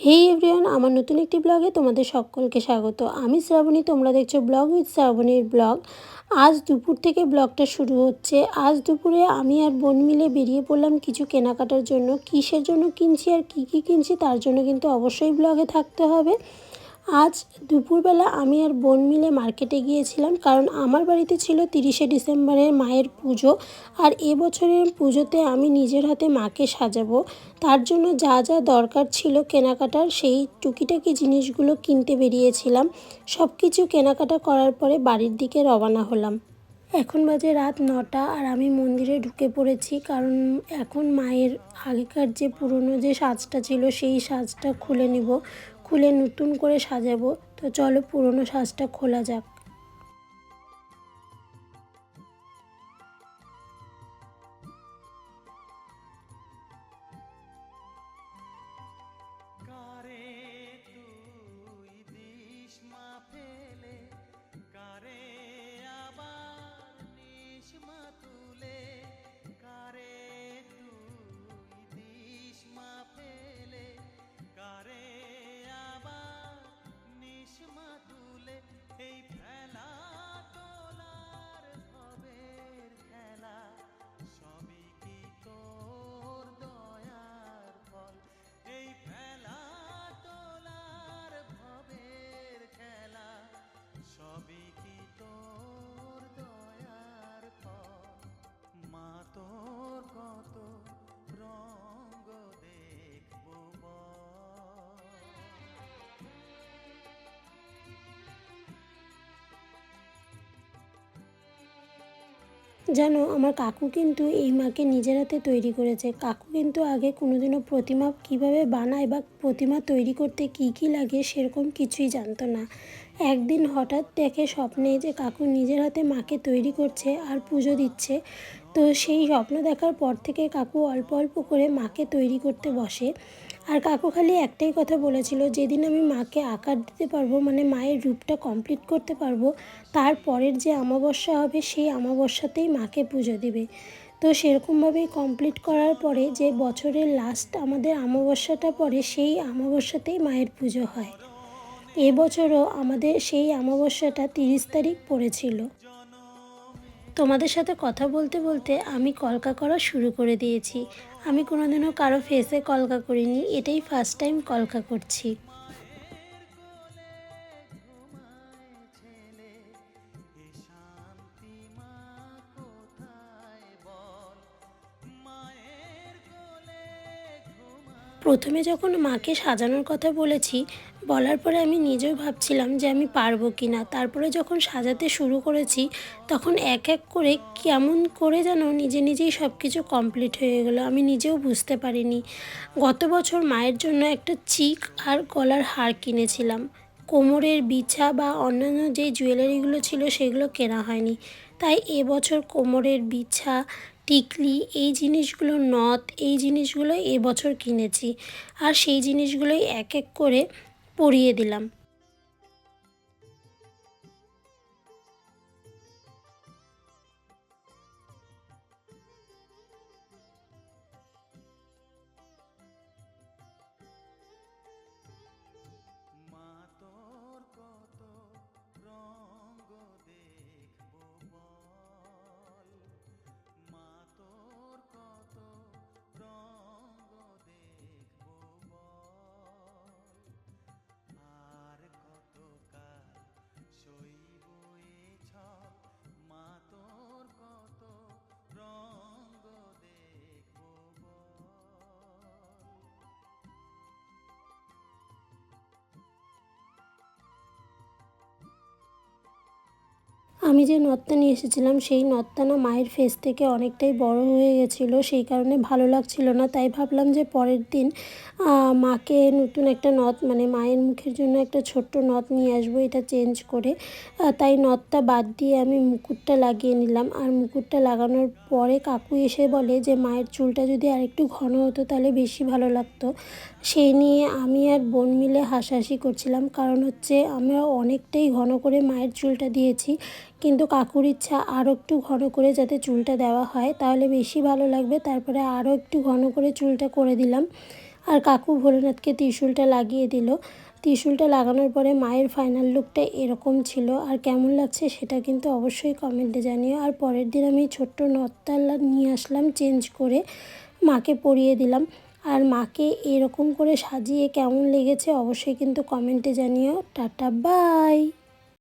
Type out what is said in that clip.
হেই everyone আমার নতুন একটি ব্লগে তোমাদের সকলকে স্বাগত। আমি শ্রাবণী, তোমরা দেখছ ব্লগ উইথ শ্রাবণীর ব্লগ আজ দুপুর থেকে ব্লগটা শুরু হচ্ছে। আজ দুপুরে আমি আর বোন মিলে বেরিয়ে পড়লাম কিছু কেনাকাটার জন্য। কিসের জন্য কিনছি আর কি কি কিনছি তার জন্য কিন্তু অবশ্যই ব্লগে থাকতে হবে। আজ দুপুরবেলা আমি আর বোন মিলে মার্কেটে গিয়েছিলাম, কারণ আমার বাড়িতে ছিল তিরিশে ডিসেম্বরের মায়ের পুজো, আর এবছরের পুজোতে আমি নিজের হাতে মাকে সাজাবো। তার জন্য যা যা দরকার ছিল কেনাকাটার, সেই টুকিটাকি জিনিসগুলো কিনতে বেরিয়েছিলাম। সব কিছু কেনাকাটা করার পরে বাড়ির দিকে রওনা হলাম। এখন বাজে রাত নটা, আর আমি মন্দিরে ঢুকে পড়েছি, কারণ এখন মায়ের আগেকার যে পুরনো যে সাজটা ছিল, সেই সাজটা খুলে নিব। খুলে নতুন করে সাজাবো। তো চলো পুরনো সাজটা খোলা যাক। তোর কত দেখব জানো, আমার কাকু কিন্তু এই মাকে নিজের হাতে তৈরি করেছে। কাকু কিন্তু আগে কোনোদিনও প্রতিমা কীভাবে বানায় বা প্রতিমা তৈরি করতে কি কি লাগে সেরকম কিছুই জানতো না। একদিন হঠাৎ দেখে স্বপ্নে যে কাকু নিজের হাতে মাকে তৈরি করছে আর পুজো দিচ্ছে তো সেই স্বপ্ন দেখার পর থেকে কাকু অল্প অল্প করে মাকে তৈরি করতে বসে। আর কাকু খালি একটাই কথা বলেছিল, যেদিন আমি মাকে আকার দিতে পারব মানে মায়ের রূপটা কমপ্লিট করতে পারব তারপরের যে অমাবস্যা হবে, সেই অমাবস্যাতেই মাকে পুজো দেবে। তো সেরকমভাবেই কমপ্লিট করার পরে যে বছরের লাস্ট আমাদের অমাবস্যাটা পড়ে, সেই অমাবস্যাতেই মায়ের পুজো হয়। এবছরও আমাদের সেই অমাবস্যাটা তিরিশ তারিখ পড়েছিল। তোমাদের সাথে কথা বলতে বলতে আমি কলকা করা শুরু করে দিয়েছি। আমি কোনোদিনও কারও ফেসে কলকা করিনি, এটাই ফার্স্ট টাইম কলকা করছি। প্রথমে যখন মাকে সাজানোর কথা বলেছি, বলার পরে আমি নিজেও ভাবছিলাম যে আমি পারব কি না তারপরে যখন সাজাতে শুরু করেছি, তখন এক এক করে কেমন করে যেন নিজে নিজেই সব কিছু কমপ্লিট হয়ে গেলো, আমি নিজেও বুঝতে পারিনি। গত বছর মায়ের জন্য একটা চিক আর গলার হার কিনেছিলাম। কোমরের বিছা বা অন্যান্য যে জুয়েলারিগুলো ছিল সেগুলো কেনা হয়নি। তাই এবছর কোমরের বিছা, টিকলি, এই জিনিসগুলো নথ, এই জিনিসগুলো এবছর কিনেছি। আর সেই জিনিসগুলোই এক এক করে পরিয়ে দিলাম। আমি যে নথটা নিয়ে এসেছিলাম, সেই নথটা না মায়ের ফেস থেকে অনেকটাই বড় হয়ে গেছিল, সেই কারণে ভালো লাগছিল না। তাই ভাবলাম যে পরের দিন মাকে নতুন একটা নথ মানে মায়ের মুখের জন্য একটা ছোট্ট নথ নিয়ে আসব, এটা চেঞ্জ করে। তাই নথটা বাদ দিয়ে আমি মুকুটটা লাগিয়ে নিলাম। আর মুকুটটা লাগানোর পরে কাকু এসে বলে যে, মায়ের চুলটা যদি আরেকটু ঘন হতো তাহলে বেশি ভালো লাগতো। সেই নিয়ে আমি আর বোন মিলে হাসাহাসি করছিলাম। কারণ হচ্ছে আমরা অনেকটাই ঘন করে মায়ের চুলটা দিয়েছি। কিন্তু কাকুর ইচ্ছা আরও একটু ঘন করে যাতে চুলটা দেওয়া হয়, তাহলে বেশি ভালো লাগবে। তারপরে আরও একটু ঘন করে চুলটা করে দিলাম। আর কাকু ভোলেনাথকে ত্রিশূলটা লাগিয়ে দিল। ত্রিশূলটা লাগানোর পরে মায়ের ফাইনাল লুকটা এরকম ছিল। আর কেমন লাগছে সেটা কিন্তু অবশ্যই কমেন্টে জানিও। আর পরের দিন আমি ছোট্ট নত্তাল্লা নিয়ে আসলাম চেঞ্জ করে, মাকে পরিয়ে দিলাম। আর মাকে এরকম করে সাজিয়ে কেমন লেগেছে অবশ্যই কিন্তু কমেন্টে জানিও। Tata bye